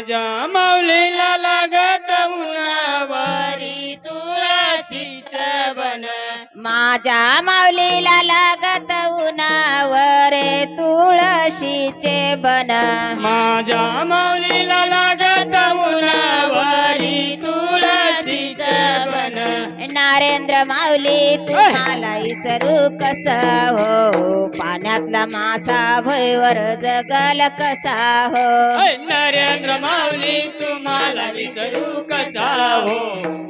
माझ्या माऊलीला लागत उन्हावरी तुळशीच बन. माझ्या माऊलीला लागत उन्हावर तुळशीचे बन. माझ्या माऊलीला नरेंद्र माऊली तुम्हाला इसरू कस? हो पाण्यातला मासा भयवर जगल कसा? हो नरेंद्र माऊली तुम्हाला विसरू कसा? हो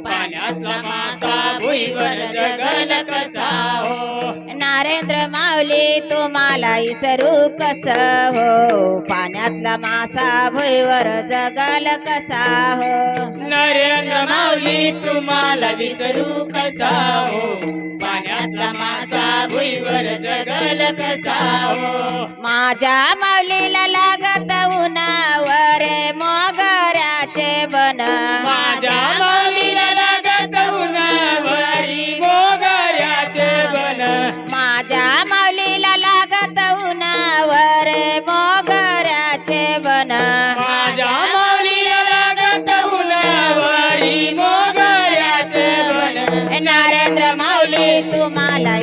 पाण्यातला मासा भुईवर जगल कसा? हो नरेंद्र माऊली तुम्हाला इसरू कस हो? पाण्यातला मासा भुईवर जगल कसा हो? नरेंद्र माऊली तुम्हाला विसरू कसा हो? पाण्यातला मासा भुईवर जगल कसा हो? माझ्या माऊलीला लागत उन्हावर मोगऱ्याचे बन. माझ्या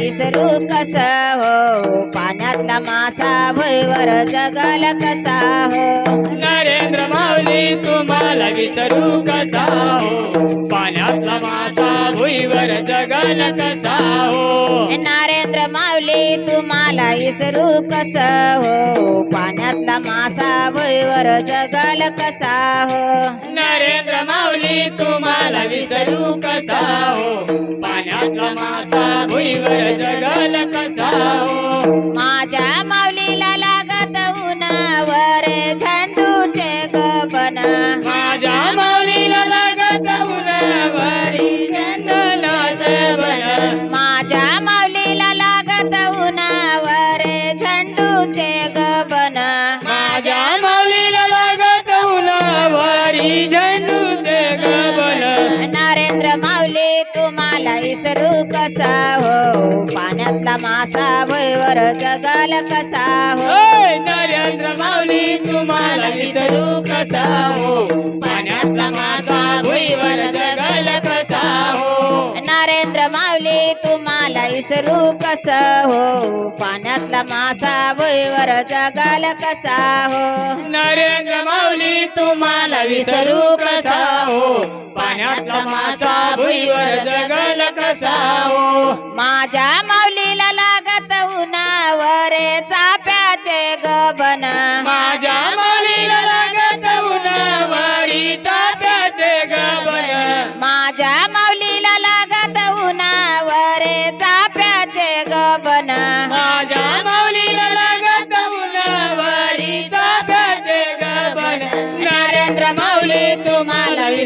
इसरू कस हो? पाण्यातला मासा भुईवर जगल कसा हो? नरेंद्र माऊली तुम्हाला विसरू कसा हो? पाण्यातला मासा भुईवर जगल कसा हो? नरेंद्र माऊली तुम्हाला इसरू कस हो? पाण्यातला मासा भुईवर जगल कसा हो? नरेंद्र माऊली तुम्हाला विसरू कसा हो? पाण्यातला मासा भुईवर माझ्या माऊलीला लागत उन्हावर झंडू नरेंद्र तुम्हाला इसरू कसा हो? पाण्यातला मासा भयवर जगाल कसा हो? नरेंद्र माऊली तुम्हाला इसरू कसा हो? इसरू कस हो? पाण्यातला मासा भुईवर जगल कसा हो? नरेंद्र माऊली तुम्हाला विसरू कसा हो? पाण्यातला मासा भुईवर जगल कसा हो? माझ्या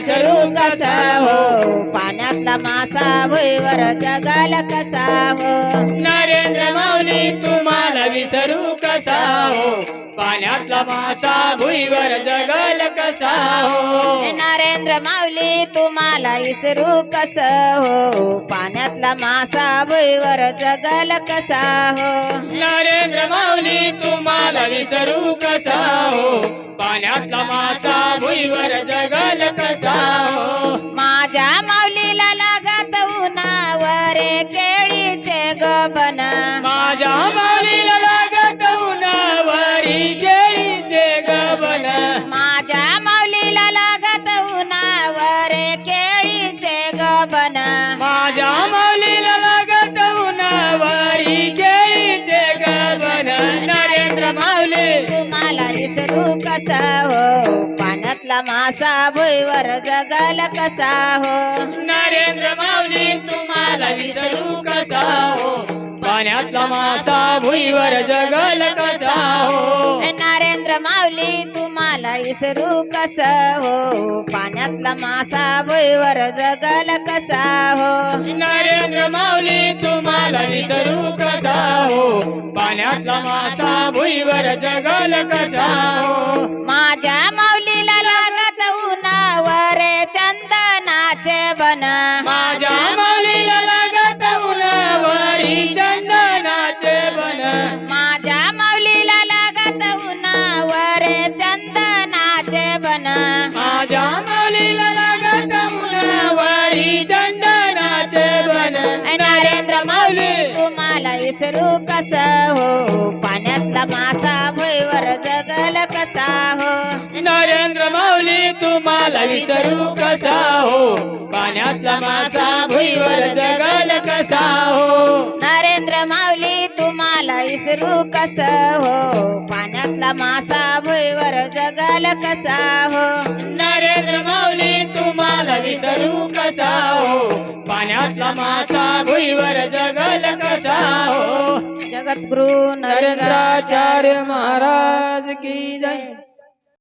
विसरू कसा हो? पाण्यातला मासा भुईवर जगाल कसा हो? नरेंद्र माऊली तुम्हाला विसरू कसा हो? पाण्यातला मासा भुईवर जगल कसा हो? नरेंद्र माऊली तुम्हाला इसरू कस हो? पाण्यातला मासा भुईवर जगल कसा हो? नरेंद्र माऊली तुम्हाला विसरू कसा हो? पाण्यातला मासा भुईवर जगल माझ्या माऊलीला लागत उन्हावर केळीचे गबन. माझ्या माऊलीला लागत उन्हावरी केळीचे गबन. माझ्या माऊलीला लागत उन्हावर केळीचे गबन. माझ्या माऊलीला लागत उन्हावरी केळीचे गबन. नरेंद्र माऊली तुम्हाला इसरू कसा हो? पाण्यातला मासा भुईवर जगल कसा हो? नरेंद्र माऊली तुम्हाला विसरू कसा हो? पाण्यातला मासा भुईवर जगल कसा हो? नरेंद्र माऊली तुम्हाला इसरू कस हो? पाण्यातला मासा भुईवर जगल कसा हो? नरेंद्र माऊली तुम्हाला विसरू कसा हो? पाण्यातला मासा भुईवर जगल कसा हो? माझ्या उन्हावर चंदनाचे बन माझ्या माऊलीला लागत उन्हावरी चंदनाचे बन माझ्या माऊलीला लागत उन्हावर चंदनाचे बन माझ्या माऊलीला लागत उन्हावरी चंदनाचे बन नरेंद्र माऊली तुम्हाला इसरू कस हो? पाण्यातला मासा भुईवर जगल कसा हो? नरेंद्र माऊली तुम्हाला विसरू कसा हो? पाण्यातला मासा भुईवर जगल कसा हो? नरेंद्र माऊली तुम्हाला इसरू कस हो? पाण्यातला मासा भुईवर जगल कसा हो? नरेंद्र माऊली तुम्हाला विसरू कसा हो? पाण्यातला मासा भुईवर जगल कसा हो? जगद्गुरु नरेंद्र नरेंद्राचार्य महाराज की जय.